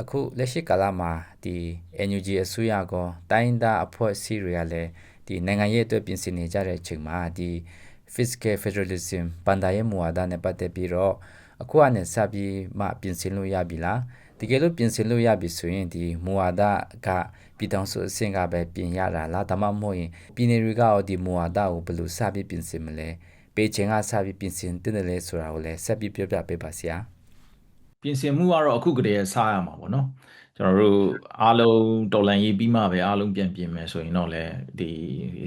အခုလက်ရှိကာလမှာဒီ NUG အစိုးရကောတိုင်းဒါအဖွဲ့အစည်းတွေကလည်းဒီနိုင်ငံရေးအတွက်ပြင်ဆင်နေကြတဲ့အချိန်မှာဒီ fiscal federalism ပန်ဒါရဲ့မူဝါဒနဲ့ပတ်သက်ပြီးတော့အခုအနေစပြီးမှပြင်ဆင်လို့ရပြီလားတကယ်လို့ပြင်ဆင်လို့ရပြီဆိုရင်ဒီမူဝါဒကပြည်ထောင်စုအဆင့်ကပဲပြင်ရတာလားဒါမှမဟုတ်ရင်ပြည်နယ်တွေကရောဒီမူဝါဒကိုဘယ်လိုစပြီးပြင်ဆင်မလဲပေချင်ကစပြီးပြင်ဆင်တင်တယ်လဲဆိုတာကိုလည်းဆက်ပြီးပြောပြပေးပါဆရာ ပြင်ဆင်မှုကတော့အခုကတည်းကစရမှာပေါ့နော်ကျွန်တော်တို့အားလုံးတော်လန်ရေးပြီးမှပဲအားလုံးပြန်ပြင်မယ်ဆိုရင်တော့လည်းဒီ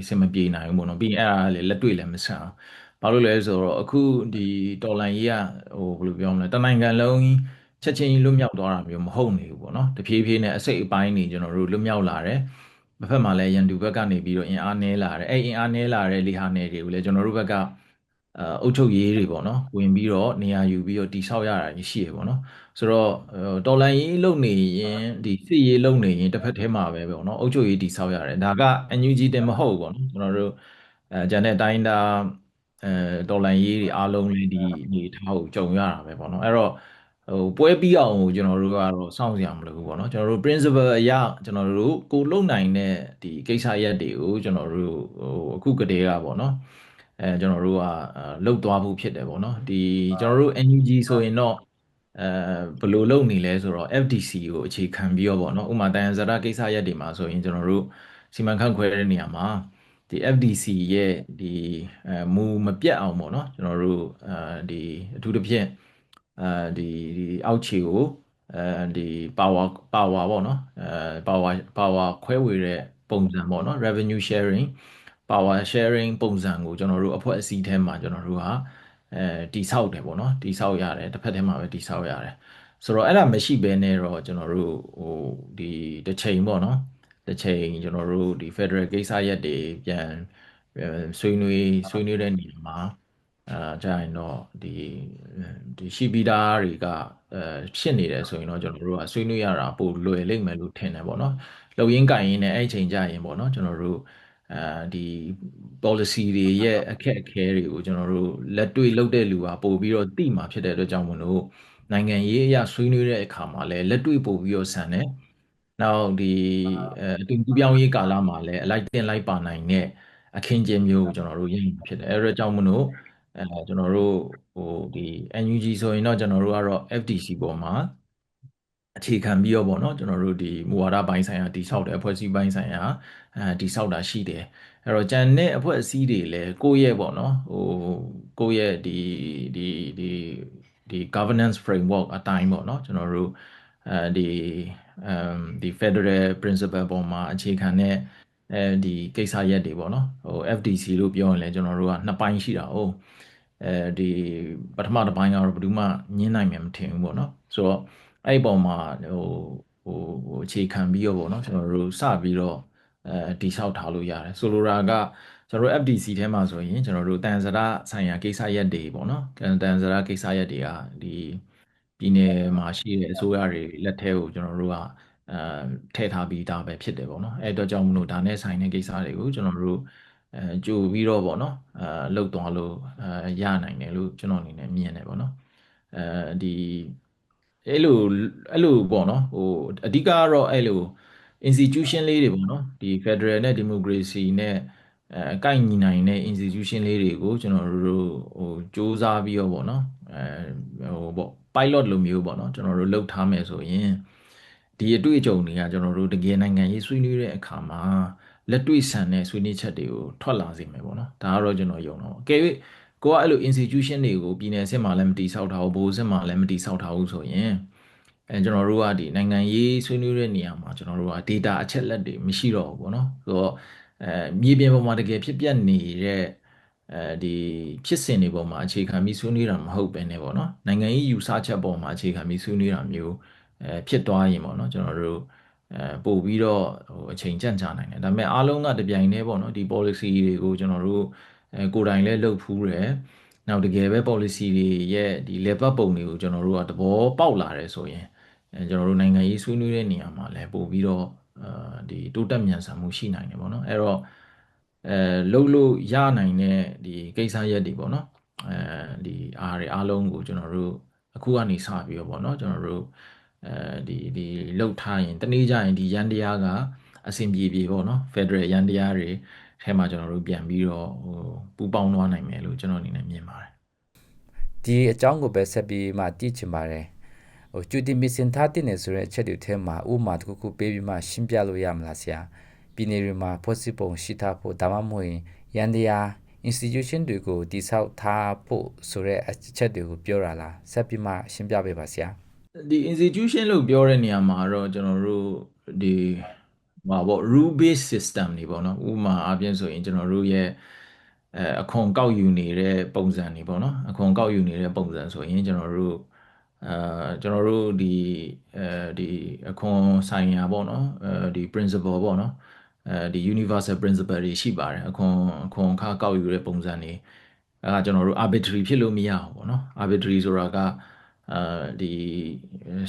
အဆင်မပြေနိုင်ဘူးပေါ့နော်ပြီးရင်အဲ့ဒါလည်းလက်တွေ့လည်းမဆန်အောင်ဘာလို့လဲဆိုတော့အခုဒီတော်လန်ရေးကဟိုဘယ်လိုပြောမလဲတနိုင်ငံလုံးချက်ချင်းလွတ်မြောက်သွားတာမျိုးမဟုတ်နေဘူးပေါ့နော်တဖြည်းဖြည်းနဲ့အစိတ်အပိုင်းနေကျွန်တော်တို့လွတ်မြောက်လာတယ်တစ်ဖက်မှာလည်းရန်သူဘက်ကနေပြီးတော့အင်အားနည်းလာတယ်အဲ့အင်အားနည်းလာတဲ့လေဟာနယ်တွေကိုလည်းကျွန်တော်တို့ဘက်က အာအုတ်ချုပ်ရေးတွေပေါ့နော်ဝင်ပြီးတော့နေရာယူပြီးတော့တိဆောက်ရတာရှိရပေါ့နော်ဆိုတော့တော်လန်ရေးလုံနေရင်ဒီစစ်ရေးလုံနေရင်တစ်ဖက်ထဲမှာပဲပေါ့နော်အုတ်ချုပ်ရေးတိဆောက်ရတယ်ဒါက NUG တင်မဟုတ်ဘူးပေါ့နော်ကျွန်တော်တို့အဲဂျန်တဲ့တိုင်းဒါအဲတော်လန်ရေးတွေအားလုံးလေးဒီဒီထားကိုကြုံရတာပဲပေါ့နော်အဲ့တော့ဟိုပွဲပြီးအောင်ကိုကျွန်တော်တို့ကတော့စောင့်စရာမလိုဘူးပေါ့နော်ကျွန်တော်တို့ principle အရကျွန်တော်တို့ကိုလုံနိုင်တဲ့ဒီကိစ္စရက်တွေကိုကျွန်တော်တို့ဟိုအခုကတည်းကပေါ့နော် အဲကျွန်တော်တို့ကလှုပ်သွားဖို့ဖြစ်တယ်ပေါ့နော်ဒီကျွန်တော်တို့ NUG ဆိုရင်တော့အဲဘယ်လိုလုပ်နေလဲဆိုတော့ FDC ကိုအခြေခံပြီးတော့ပေါ့နော်ဥမာတန်ဇာတာကိစ္စရက်တွေမှာဆိုရင်ကျွန်တော်တို့စီမံခန့်ခွဲတဲ့နေရာမှာဒီ FDC ရဲ့ဒီအဲမူမပြတ်အောင်ပေါ့နော်ကျွန်တော်တို့အဲဒီအထူးသဖြင့်အဲဒီဒီအောက်ခြေကိုအဲဒီ power power ပေါ့နော်အဲ power power ခွဲဝေတဲ့ပုံစံပေါ့နော် revenue sharing power sharing ပုံစံကိုကျွန်တော်တို့အဖွဲ့အစည်းထဲမှာကျွန်တော်တို့ဟာအဲတိဆောက်တယ်ပေါ့နော်တိဆောက်ရတယ်တစ်ဖက်ထဲမှာပဲတိဆောက်ရတယ်ဆိုတော့အဲ့ဒါမရှိဘဲနဲ့တော့ကျွန်တော်တို့ဟိုဒီတစ်ချိန်ပေါ့နော်တစ်ချိန်ကျွန်တော်တို့ဒီ Federal ကိစ္စရက်တွေပြန်ဆွေးနွေးဆွေးနွေးတဲ့နေရာမှာအာကြာရင်တော့ဒီဒီရှိပြီးသားတွေကအဲဖြစ်နေတယ်ဆိုရင်တော့ကျွန်တော်တို့ကဆွေးနွေးရတာပိုလွယ်လိမ့်မယ်လို့ထင်တယ်ပေါ့နော်လုံရင်းကင်ရင်းနဲ့အဲ့ချိန်ကြာရင်ပေါ့နော်ကျွန်တော်တို့ အဲဒီ policy တွေရဲ့အခက်အခဲတွေကိုကျွန်တော်တို့လက်တွေ့လုပ်တဲ့လူကပို့ပြီးတော့သိမှာဖြစ်တဲ့အတွက်ကြောင့်မလို့နိုင်ငံရေးအရာဆွေးနွေးတဲ့အခါမှာလည်းလက်တွေ့ပို့ပြီးတော့ဆန်တယ်။နောက်ဒီအဲအတူတူပြောင်းရေးကာလမှာလည်းအလိုက်တင်လိုက်ပါနိုင်တဲ့အခင်းကျင်းမျိုးကိုကျွန်တော်တို့ရည်ဖြစ်တယ်။အဲဒါကြောင့်မလို့အဲကျွန်တော်တို့ဟိုဒီ NUG ဆိုရင်တော့ကျွန်တော်တို့ကတော့ FTC ပေါ်မှာ အခြေခံပြီးတော့ပေါ့နော်ကျွန်တော်တို့ဒီမူဝါဒပိုင်းဆိုင်ရာတိဆောက်တဲ့အဖွဲ့အစည်းပိုင်းဆိုင်ရာအဲတိဆောက်တာရှိတယ်အဲ့တော့ဂျန်တဲ့အဖွဲ့အစည်းတွေလည်းကိုယ့်ရဲ့ပေါ့နော်ဟိုကိုယ့်ရဲ့ဒီဒီဒီဒီ governance framework အတိုင်းပေါ့နော်ကျွန်တော်တို့အဲဒီအမ်ဒီ federal principle ပေါ်မှာအခြေခံတဲ့အဲဒီကိစ္စရက်တွေပေါ့နော်ဟို FDC လို့ပြောရင်လည်းကျွန်တော်တို့ကနှစ်ပိုင်းရှိတာဟုတ်အဲဒီပထမတစ်ပိုင်းကတော့ဘယ်သူမှညင်းနိုင်မှာမထင်ဘူးပေါ့နော်ဆိုတော့ အဲ့ဒီပုံမှာဟိုဟိုဟိုအခြေခံပြီးတော့ပေါ့နော်ကျွန်တော်တို့စပြီးတော့အဲတိဆောက်ထားလို့ရတယ်ဆိုလိုတာကကျွန်တော်တို့ FDC ထဲမှာဆိုရင်ကျွန်တော်တို့တန်စရာဆိုင်ရာကိစ္စရက်တွေပေါ့နော်တန်စရာကိစ္စရက်တွေကဒီပြည်နယ်မှာရှိတဲ့အစိုးရတွေလက်ထဲကိုကျွန်တော်တို့ကအဲထည့်ထားပြီးသားပဲဖြစ်တယ်ပေါ့နော်အဲ့တော့ကြောင့်မလို့ဒါနဲ့ဆိုင်တဲ့ကိစ္စတွေကိုကျွန်တော်တို့အဲကြိုပြီးတော့ပေါ့နော်အဲလှုပ်သွားလို့အဲရနိုင်တယ်လို့ကျွန်တော်အနေနဲ့မြင်တယ်ပေါ့နော်အဲဒီ အဲ့လိုအဲ့လိုပေါ့နော်ဟိုအဓိကကတော့အဲ့လို institution လေးတွေပေါ့နော်ဒီ Federal နဲ့ Democracy နဲ့အဲကိုက်ညီနိုင်တဲ့ institution လေးတွေကိုကျွန်တော်တို့ဟိုစူးစမ်းပြီးတော့ပေါ့နော်အဲဟိုပေါ့ pilot လိုမျိုးပေါ့နော်ကျွန်တော်တို့လုပ်ထားမယ်ဆိုရင်ဒီအတွေ့အကြုံတွေကကျွန်တော်တို့တကယ်နိုင်ငံရေးဆွေးနွေးတဲ့အခါမှာလက်တွေ့ဆန်တဲ့ဆွေးနွေးချက်တွေကိုထွက်လာစေမယ်ပေါ့နော်ဒါကတော့ကျွန်တော်ယုံတော့အကယ်၍ ကိုကအဲ့လို institution တွေကိုပြည်နယ်အဆင့်မှာလည်းမတိဆောက်ထားဘူးဘိုးအဆင့်မှာလည်းမတိဆောက်ထားဘူးဆိုရင်အဲကျွန်တော်တို့ကဒီနိုင်ငံရေးဆွေးနွေးတဲ့နေရာမှာကျွန်တော်တို့က data အချက်လက်တွေမရှိတော့ဘူးပေါ့နော်ဆိုတော့အဲမြေပြင်ပေါ်မှာတကယ်ဖြစ်ပျက်နေတဲ့အဲဒီဖြစ်စဉ်တွေပေါ်မှာအခြေခံပြီးဆွေးနွေးတာမဟုတ်ပဲねပေါ့နော်နိုင်ငံရေးယူဆချက်ပေါ်မှာအခြေခံပြီးဆွေးနွေးတာမျိုးအဲဖြစ်သွားရင်ပေါ့နော်ကျွန်တော်တို့အဲပို့ပြီးတော့ဟိုအချိန်ကြန့်ကြာနိုင်တယ်ဒါပေမဲ့အားလုံးကတပြိုင်တည်းပေါ့နော်ဒီ policy တွေကိုကျွန်တော်တို့အဲ ကိုယ်တိုင်လည်းလှုပ်ဖူးတယ်နောက်တကယ်ပဲ policy တွေရဲ့ဒီ level ပုံတွေကိုကျွန်တော်တို့ကသဘောပေါက်လာတယ်ဆိုရင်အဲကျွန်တော်တို့နိုင်ငံရေးဆွေးနွေးတဲ့နေရာမှာလည်းပို့ပြီးတော့အဲဒီတိုးတက်မြန်ဆန်မှုရှိနိုင်တယ်ပေါ့နော်အဲ့တော့အဲလှုပ်လို့ရနိုင်တဲ့ဒီကိစ္စရက်တွေပေါ့နော်အဲဒီအားတွေအားလုံးကိုကျွန်တော်တို့အခုကနေစပြီးတော့ပေါ့နော်ကျွန်တော်တို့အဲဒီဒီလောက်ထားရင်တနေ့ကျရင်ဒီရန်တရားကအဆင်ပြေပြေပေါ့နော် Federal ရန်တရားတွေ ထဲမှာကျွန်တော်တို့ပြန်ပြီးတော့ဟိုပူပေါင်းသွားနိုင်မယ်လို့ကျွန်တော်အနေနဲ့မြင်ပါတယ်ဒီအကြောင်းကိုပဲဆက်ပြီးမှတည်ချင်ပါတယ်ဟိုကျူတီမီစင်ထားတဲ့နေဆိုတဲ့အချက်တွေထဲမှာဥမာတစ်ခုခုပေးပြီးမှရှင်းပြလို့ရမလားဆရာပြည်နယ်တွေမှာ possible ရှိထားဖို့ဒါမှမဟုတ်ရန်တရား institution တွေကိုတိဆောက်ထားဖို့ဆိုတဲ့အချက်တွေကိုပြောရလားဆက်ပြီးမှရှင်းပြပေးပါဆရာဒီ institution လို့ပြောတဲ့နေရာမှာတော့ကျွန်တော်တို့ဒီ ဟာပေါ့ rule based system တွေပေါ့နော်ဥပမာအပြင်ဆိုရင်ကျွန်တော်တို့ရဲ့အဲအခွန်ကောက်ယူနေတဲ့ပုံစံတွေပေါ့နော်အခွန်ကောက်ယူနေတဲ့ပုံစံဆိုရင်ကျွန်တော်တို့အာကျွန်တော်တို့ဒီအဲဒီအခွန်ဆိုင်ရာပေါ့နော်အဲဒီ principle ပေါ့နော်အဲဒီ universal principle တွေရှိပါတယ်အခွန်အခွန်ခကောက်ယူတဲ့ပုံစံတွေအဲကကျွန်တော်တို့ arbitrary ဖြစ်လို့မရဘူးပေါ့နော် arbitrary ဆိုတာက အာဒီ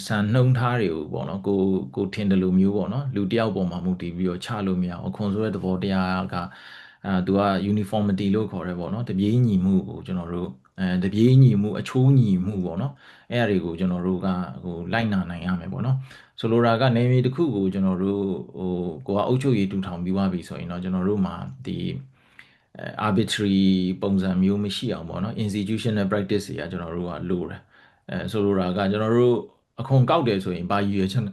စံနှုံထားတွေကိုပေါ့နော်ကိုကိုထင်တယ်လို့မျိုးပေါ့နော်လူတယောက်ပေါ်မှာမူတည်ပြီးတော့ချလို့မရအောင်အခွန်ဆိုတဲ့သဘောတရားကအာသူက uniformity လို့ခေါ်တယ်ပေါ့နော်တပြေးညီမှုကိုကျွန်တော်တို့အဲတပြေးညီမှုအချိုးညီမှုပေါ့နော်အဲ့အရာတွေကိုကျွန်တော်တို့ကဟိုလိုက်နာနိုင်ရမယ်ပေါ့နော်ဆိုလိုတာကနေမြေတစ်ခုကိုကျွန်တော်တို့ဟိုကိုကအုပ်ချုပ်ရေးတူထောင်ပြီးသွားပြီဆိုရင်တော့ကျွန်တော်တို့မှာဒီ arbitrary ပုံစံမျိုးမရှိအောင်ပေါ့နော် institutional practice တွေကကျွန်တော်တို့ကလိုတယ် အဲဆိုလိုတာကကျွန်တော်တို့အခွန်ကောက်တယ်ဆိုရင်ဘာရည်ရွယ်ချက်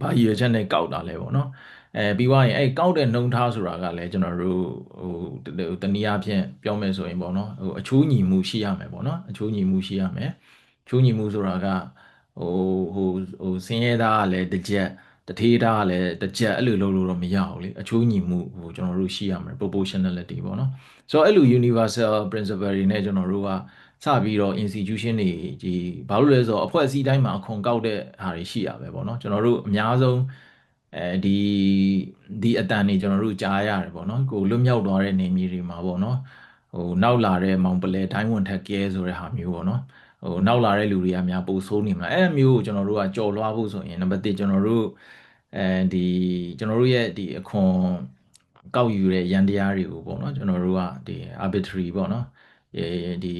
ဘာရည်ရွယ်ချက်နဲ့ကောက်တာလဲပေါ့နော်အဲပြီးသွားရင်အဲကောက်တဲ့နှုံထားဆိုတာကလည်းကျွန်တော်တို့ဟိုတနည်းအားဖြင့်ပြောမယ်ဆိုရင်ပေါ့နော်ဟိုအချိုးညီမှုရှိရမယ်ပေါ့နော်အချိုးညီမှုရှိရမယ်အချိုးညီမှုဆိုတာကဟိုဟိုဟိုစင်းရဲသားကလည်းတစ်ချက်တထေးသားကလည်းတစ်ချက်အဲ့လိုလုပ်လို့တော့မရဘူးလေအချိုးညီမှုဟိုကျွန်တော်တို့ရှိရမယ် proportionality ပေါ့နော်ဆိုတော့အဲ့လို universal principle တွေနဲ့ကျွန်တော်တို့က စပြီးတော့ institution တွေဒီဘာလို့လဲဆိုတော့အဖွဲ့အစည်းတိုင်းမှာအခွန်ကောက်တဲ့ဟာတွေရှိရပဲပေါ့နော်ကျွန်တော်တို့အများဆုံးအဲဒီဒီအတန်တွေကျွန်တော်တို့ကြားရတယ်ပေါ့နော်ကိုလွတ်မြောက်သွားတဲ့နေမြေတွေမှာပေါ့နော်ဟိုနောက်လာတဲ့မောင်ပလဲတိုင်းဝန်ထက်ကဲဆိုတဲ့ဟာမျိုးပေါ့နော်ဟိုနောက်လာတဲ့လူတွေကများပိုဆိုးနေမှာအဲ့မျိုးကိုကျွန်တော်တို့ကကြော်လွှားဖို့ဆိုရင်နံပါတ်1ကျွန်တော်တို့အဲဒီကျွန်တော်တို့ရဲ့ဒီအခွန်ကောက်ယူတဲ့ရန်တရားတွေကိုပေါ့နော်ကျွန်တော်တို့ကဒီ arbitrary ပေါ့နော်ဒီ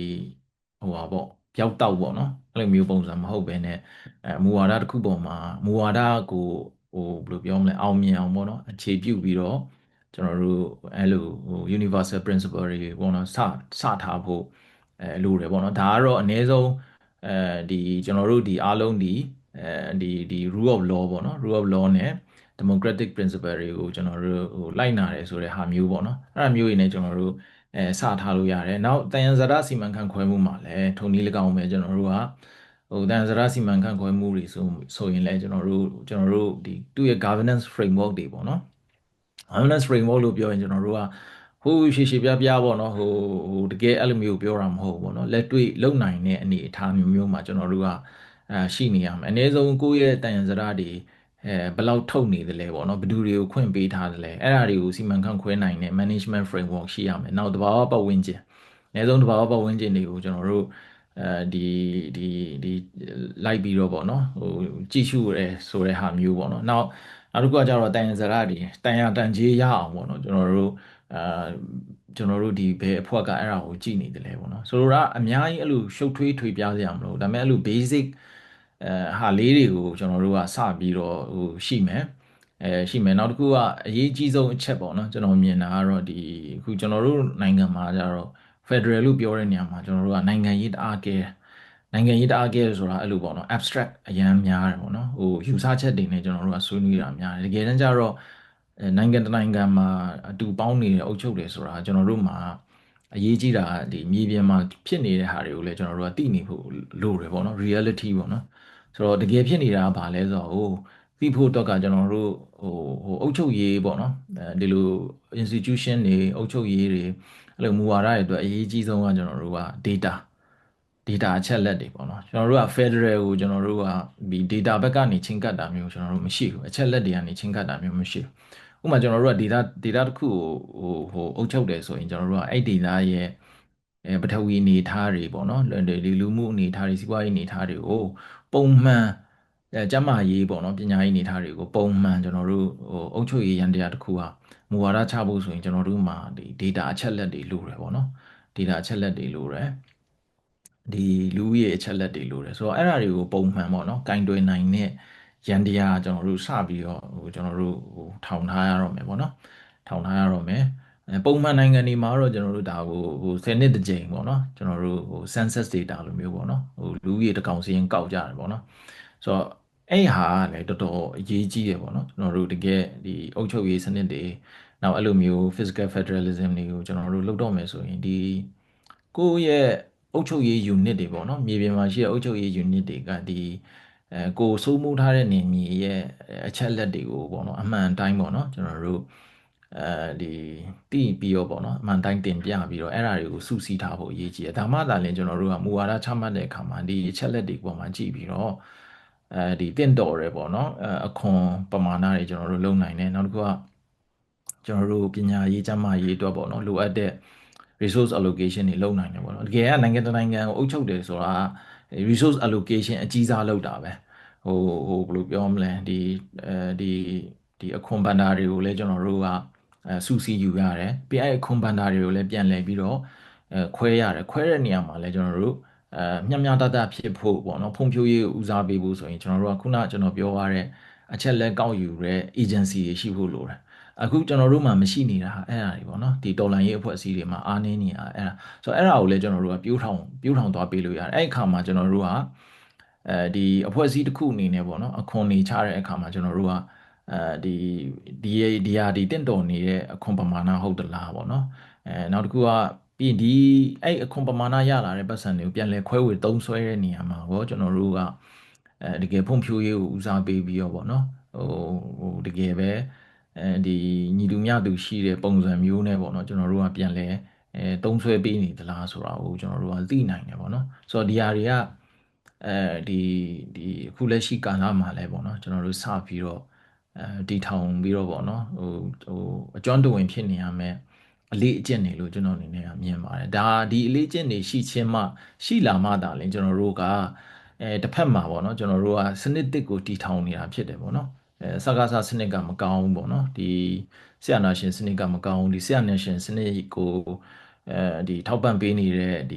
ဟိုပါပေါ့ပျောက်တောက်ပေါ့နော်အဲ့လိုမျိုးပုံစံမဟုတ်ဘဲနဲ့အဲမူဝါဒတစ်ခုပေါ်မှာမူဝါဒကိုဟိုဘယ်လိုပြောမလဲအောင်မြင်အောင်ပေါ့နော်အခြေပြုပြီးတော့ကျွန်တော်တို့အဲ့လိုဟို universal principle တွေပေါ့နော်စစထားဖို့အဲလိုတယ်ပေါ့နော်ဒါကတော့အနည်းဆုံးအဲဒီကျွန်တော်တို့ဒီအားလုံးဒီအဲဒီဒီ rule of law ပေါ့နော် rule of law နဲ့ democratic principle တွေကိုကျွန်တော်တို့ဟိုလိုက်နာတယ်ဆိုတဲ့ဟာမျိုးပေါ့နော်အဲ့ဒါမျိုးတွေနဲ့ကျွန်တော်တို့ အဲစထားလို့ရတယ်။နောက်တယံဇာတစီမံခန့်ခွဲမှုမှာလည်းထုံနည်း၎င်းပဲကျွန်တော်တို့ကဟိုတယံဇာတစီမံခန့်ခွဲမှုတွေဆိုဆိုရင်လည်းကျွန်တော်တို့ကျွန်တော်တို့ဒီသူ့ရဲ့ governance framework တွေပေါ့နော်။ governance framework လို့ပြောရင်ကျွန်တော်တို့ကဟိုရှေရှေပြပြပေါ့နော်ဟိုဟိုတကယ်အဲ့လိုမျိုးပြောတာမဟုတ်ဘူးပေါ့နော်လက်တွေ့လုံနိုင်တဲ့အနေအထားမျိုးမျိုးမှာကျွန်တော်တို့ကအဲရှိနေရမယ်အနည်းဆုံးကိုယ့်ရဲ့တယံဇာတတွေ အဲဘယ်လောက်ထုတ်နေသလဲပေါ့နော်ဘယ်သူတွေကိုခွင့်ပေးထားသလဲအဲ့ဒါတွေကိုစီမံခန့်ခွဲနိုင်တဲ့ management framework ရှိရမယ်နောက်တဘာဝပတ်ဝန်းကျင်အနည်းဆုံးတဘာဝပတ်ဝန်းကျင်တွေကိုကျွန်တော်တို့အဲဒီဒီဒီလိုက်ပြီးတော့ပေါ့နော်ဟိုကြည့်ရှုရဲဆိုတဲ့ဟာမျိုးပေါ့နော်နောက်နောက်တစ်ခုကကျတော့တန်ရဇရာတွေတန်ရတန်ကြီးရအောင်ပေါ့နော်ကျွန်တော်တို့အာကျွန်တော်တို့ဒီဘယ်အဖွဲ့ကအဲ့ဒါကိုကြည့်နေတယ်လဲပေါ့နော်ဆိုတော့အများကြီးအဲ့လိုရှုပ်ထွေးထွေပြားစရာမလိုဒါပေမဲ့အဲ့လို basic အဲ ဟာလေးတွေကိုကျွန်တော်တို့ကစပြီးတော့ဟိုရှိမယ်အဲရှိမယ်နောက်တစ်ခုကအရေးကြီးဆုံးအချက်ပေါ့နော်ကျွန်တော်မြင်တာကတော့ဒီအခုကျွန်တော်တို့နိုင်ငံမှာကျတော့ Federal လို့ပြောတဲ့နေရာမှာကျွန်တော်တို့ကနိုင်ငံရေးတအားကဲနိုင်ငံရေးတအားကဲဆိုတာအဲ့လိုပေါ့နော် abstract အရန်များတယ်ပေါ့နော်ဟိုယူဆချက်တွေနဲ့ကျွန်တော်တို့ကဆွေးနွေးတာများတယ်တကယ်တမ်းကျတော့နိုင်ငံတနိုင်ငံမှာအတူပေါင်းနေတဲ့အုပ်ချုပ်တယ်ဆိုတာကျွန်တော်တို့မှာ အရေးကြီးတာဒီမြေပြင်မှာဖြစ်နေတဲ့ဟာတွေကိုလည်းကျွန်တော်တို့ကသိနေဖို့လိုတယ်ပေါ့နော် reality ပေါ့နော်ဆိုတော့တကယ်ဖြစ်နေတာကဘာလဲဆိုတော့ဟိုသိဖို့တော့ကကျွန်တော်တို့ဟိုဟိုအုပ်ချုပ်ရေးပေါ့နော်အဲဒီလို institution တွေအုပ်ချုပ်ရေးတွေအဲ့လိုမူဝါဒတွေအတွက်အရေးကြီးဆုံးကကျွန်တော်တို့က data data အချက်လက်တွေပေါ့နော်ကျွန်တော်တို့က federal ကိုကျွန်တော်တို့ကဒီ data ဘက်ကနေချင်းကပ်တာမျိုးကျွန်တော်တို့မရှိဘူးအချက်လက်တွေကနေချင်းကပ်တာမျိုးမရှိဘူး ဥပမာကျွန်တော်တို့က data data တစ်ခုကိုဟိုဟိုအုပ်ချုပ်တယ်ဆိုရင်ကျွန်တော်တို့ကအဲ့ data ရဲ့အဲပထဝီအနေထားတွေပေါ့နော်ဒီလူမှုအနေထားတွေစီးပွားရေးအနေထားတွေကိုပုံမှန်အဲကျမရေးပေါ့နော်ပညာရေးအနေထားတွေကိုပုံမှန်ကျွန်တော်တို့ဟိုအုပ်ချုပ်ရေးရန်တရားတစ်ခုဟာမူဝါဒချဖို့ဆိုရင်ကျွန်တော်တို့မှာဒီ data အချက်လက်တွေလိုတယ်ပေါ့နော် data အချက်လက်တွေလိုတယ်ဒီလူဦးရေအချက်လက်တွေလိုတယ်ဆိုတော့အဲ့ဒါတွေကိုပုံမှန်ပေါ့နော်ကင်တွယ်နိုင်တဲ့ ရန်တရားကျွန်တော်တို့စပြီးတော့ဟိုကျွန်တော်တို့ဟိုထောင်ထားရတော့မယ်ပေါ့နော်ထောင်ထားရတော့မယ်ပုံမှန်နိုင်ငံတွေမှာတော့ကျွန်တော်တို့ဒါကိုဟို10နှစ်တစ်ကြိမ်ပေါ့နော်ကျွန်တော်တို့ဟို census data လိုမျိုးပေါ့နော်ဟိုလူဦးရေတစ်ကောင်စီရင်ကောက်ကြတယ်ပေါ့နော်ဆိုတော့အဲ့ဟာကလည်းတော်တော်အရေးကြီးတယ်ပေါ့နော်ကျွန်တော်တို့တကယ်ဒီအုပ်ချုပ်ရေးစနစ်တွေနောက်အဲ့လိုမျိုး physical federalism တွေကိုကျွန်တော်တို့လုပ်တော့မယ်ဆိုရင်ဒီကိုယ့်ရဲ့အုပ်ချုပ်ရေး unit တွေပေါ့နော်မြေပြင်မှာရှိတဲ့အုပ်ချုပ်ရေး unit တွေကဒီ အဲကိုစိုးမိုးထားတဲ့နေမြေရဲ့အချက်လက်တွေကိုပေါ့နော်အမှန်တိုင်းပေါ့နော်ကျွန်တော်တို့အဲဒီတည်ပြီးတော့ပေါ့နော်အမှန်တိုင်းတင်ပြပြီးတော့အဲ့ဒါတွေကိုစုစည်းထားဖို့အရေးကြီးတယ်ဒါမှသာလျှင်ကျွန်တော်တို့ကမူဝါဒချမှတ်တဲ့အခါမှာဒီအချက်လက်တွေပေါ်မှာကြည့်ပြီးတော့အဲဒီတင့်တော်ရဲပေါ့နော်အခွန်ပမာဏတွေကျွန်တော်တို့လုံနိုင်တယ်နောက်တစ်ခုကကျွန်တော်တို့ပညာရေးကျန်းမာရေးအတွက်ပေါ့နော်လိုအပ်တဲ့ resource allocation တွေလုပ်နိုင်တယ်ပေါ့နော်တကယ်ကနိုင်ငံတစ်နိုင်ငံကိုအုပ်ချုပ်တယ်ဆိုတာ resource allocation အကြီးစားလုပ်တာပဲဟိုဟိုဘယ်လိုပြောမလဲဒီအဲဒီဒီအခွန်ဘန္တာတွေကိုလည်းကျွန်တော်တို့ကအဲစူစီယူရတယ်ပြီးအဲ့အခွန်ဘန္တာတွေကိုလည်းပြန်လည်ပြီးတော့အဲခွဲရတယ်ခွဲတဲ့နေရာမှာလည်းကျွန်တော်တို့အဲမျှမျှတတဖြစ်ဖို့ပေါ့နော်ဖွံ့ဖြိုးရေးဦးစားပေးဖို့ဆိုရင်ကျွန်တော်တို့ကခုနကျွန်တော်ပြောရတဲ့အချက်လက်ကောက်ယူတဲ့ agency တွေရှိဖို့လိုတယ် အခုကျွန်တော်တို့မှမရှိနေတာအဲ့ဒါတွေပေါ့နော်ဒီတော်လန်ရေးအဖွဲ့အစည်းတွေမှာအားနည်းနေတာအဲ့ဒါဆိုတော့အဲ့ဒါကိုလည်းကျွန်တော်တို့ကပြိုးထောင်ပြိုးထောင်သွားပေးလို့ရတယ်အဲ့အခါမှာကျွန်တော်တို့ကအဲဒီအဖွဲ့အစည်းတစ်ခုအနေနဲ့ပေါ့နော်အခွန်နေချတဲ့အခါမှာကျွန်တော်တို့ကအဲဒီဒီဒီဟာဒီတင့်တော်နေတဲ့အခွန်ပမာဏဟုတ်သလားပေါ့နော်အဲနောက်တစ်ခုကပြီးဒီအဲ့အခွန်ပမာဏရလာတဲ့ပတ်စံတွေကိုပြန်လဲခွဲဝေသုံးစွဲတဲ့နေရာမှာပေါ့ကျွန်တော်တို့ကအဲတကယ်ဖွံ့ဖြိုးရေးကိုဦးစားပေးပြီးတော့ပေါ့နော်ဟိုဟိုတကယ်ပဲအဲ ဒီညီတူမျှတူရှိတဲ့ပုံစံမျိုးနဲ့ပေါ့နော်ကျွန်တော်တို့ကပြန်လဲအဲသုံးဆွဲပေးနေသလားဆိုတာကိုကျွန်တော်တို့ကသိနိုင်တယ်ပေါ့နော်ဆိုတော့ဒီဟာတွေကအဲဒီဒီအခုလက်ရှိကာလမှာလဲပေါ့နော်ကျွန်တော်တို့စပြီးတော့အဲဒီထောင်ပြီးတော့ပေါ့နော်ဟိုဟိုအကျွမ်းတဝင်ဖြစ်နေရမယ်အလေးအကျင့်တွေလို့ကျွန်တော်အနေနဲ့မြင်ပါတယ်ဒါဒီအလေးအကျင့်တွေရှိချင်းမှရှိလာမှသာလင်ကျွန်တော်တို့ကအဲတစ်ဖက်မှာပေါ့နော်ကျွန်တော်တို့ကစနစ်တစ်ကိုတည်ထောင်နေတာဖြစ်တယ်ပေါ့နော် အဲစကားစားစနစ်ကမကောင်းဘူးပေါ့နော်ဒီဆရာနာရှင်စနစ်ကမကောင်းဘူးဒီဆရာနာရှင်စနစ်ကိုအဲဒီထောက်ပံ့ပေးနေတဲ့ဒီ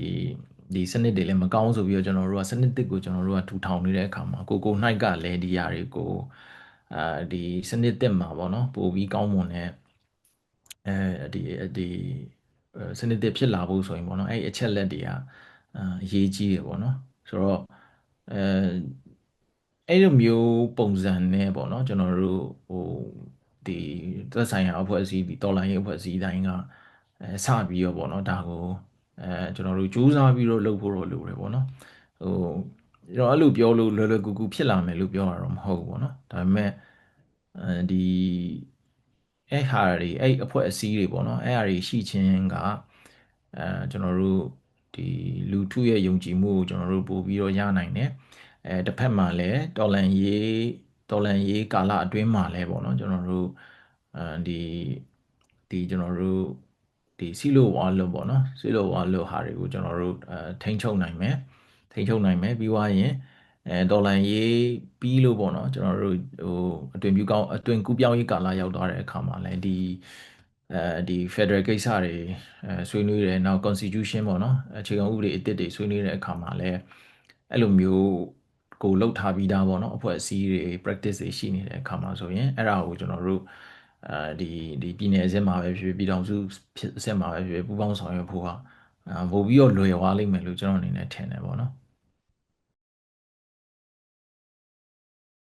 ဒီစနစ်တွေလည်းမကောင်းဆိုပြီးတော့ကျွန်တော်တို့ကစနစ်တစ်ကိုကျွန်တော်တို့ကထူထောင်နေတဲ့အခါမှာကိုကိုနိုင်ကလည်းဒီຢာတွေကိုအာဒီစနစ်တစ်မှာပေါ့နော်ပို့ပြီးကောင်းမွန်တဲ့အဲဒီဒီစနစ်တစ်ဖြစ်လာဖို့ဆိုရင်ပေါ့နော်အဲ့အချက်လက်တွေကအရေးကြီးတယ်ပေါ့နော်ဆိုတော့အဲ အဲ့လိုမျိုးပုံစံနဲ့ပေါ့နော်ကျွန်တော်တို့ဟိုဒီသက်ဆိုင်ရာအဖွဲ့အစည်းဒီတော်လိုင်းရေးအဖွဲ့အစည်းတိုင်းကအဲစပြီးတော့ပေါ့နော်ဒါကိုအဲကျွန်တော်တို့စူးစမ်းပြီးတော့လုပ်ဖို့တော့လိုတယ်ပေါ့နော်ဟိုကျွန်တော်အဲ့လိုပြောလို့လွယ်လွယ်ကူကူဖြစ်လာမယ်လို့ပြောတာတော့မဟုတ်ဘူးပေါ့နော်ဒါပေမဲ့အဲဒီအဲ့ဟာတွေအဲ့အဖွဲ့အစည်းတွေပေါ့နော်အဲ့ဟာတွေရှိခြင်းကအဲကျွန်တော်တို့ဒီလူထုရဲ့ယုံကြည်မှုကိုကျွန်တော်တို့ပို့ပြီးတော့ရနိုင်တယ် အဲတစ်ဖက်မှာလည်းတော်လန်ရေးတော်လန်ရေးကာလအတွင်းမှာလည်းပေါ့နော်ကျွန်တော်တို့အဲဒီဒီကျွန်တော်တို့ဒီစီလိုဝါလို့ပေါ့နော်စီလိုဝါလို့ဟာတွေကိုကျွန်တော်တို့အဲထိန်းချုပ်နိုင်မယ်ထိန်းချုပ်နိုင်မယ်ပြီးွားရင်အဲဒေါ်လာရေးပြီးလို့ပေါ့နော်ကျွန်တော်တို့ဟိုအတွင်ပြူကောင်းအတွင်ကူးပြောင်းရေးကာလရောက်သွားတဲ့အခါမှာလည်းဒီအဲဒီ Federal ကိစ္စတွေအဲဆွေးနွေးတယ်နောက် Constitution ပေါ့နော်အခြေခံဥပဒေအသစ်တွေဆွေးနွေးတဲ့အခါမှာလည်းအဲ့လိုမျိုး ကိုလှုပ်ထားပြီးသားပေါ့နော်အဖွဲ့အစည်းတွေ practice တွေရှိနေတဲ့အခါမှာဆိုရင်အဲ့ဒါကိုကျွန်တော်တို့အဲဒီဒီပြည်နယ်အဆင့်မှာပဲဖြစ်ဖြစ်ပြည်ထောင်စုအဆင့်မှာပဲဖြစ်ဖြစ်ပူးပေါင်းဆောင်ရွက်ဖို့ဟာပို့ပြီးတော့လွယ်သွားလိမ့်မယ်လို့ကျွန်တော်အနေနဲ့ထင်တယ်ပေါ့နော်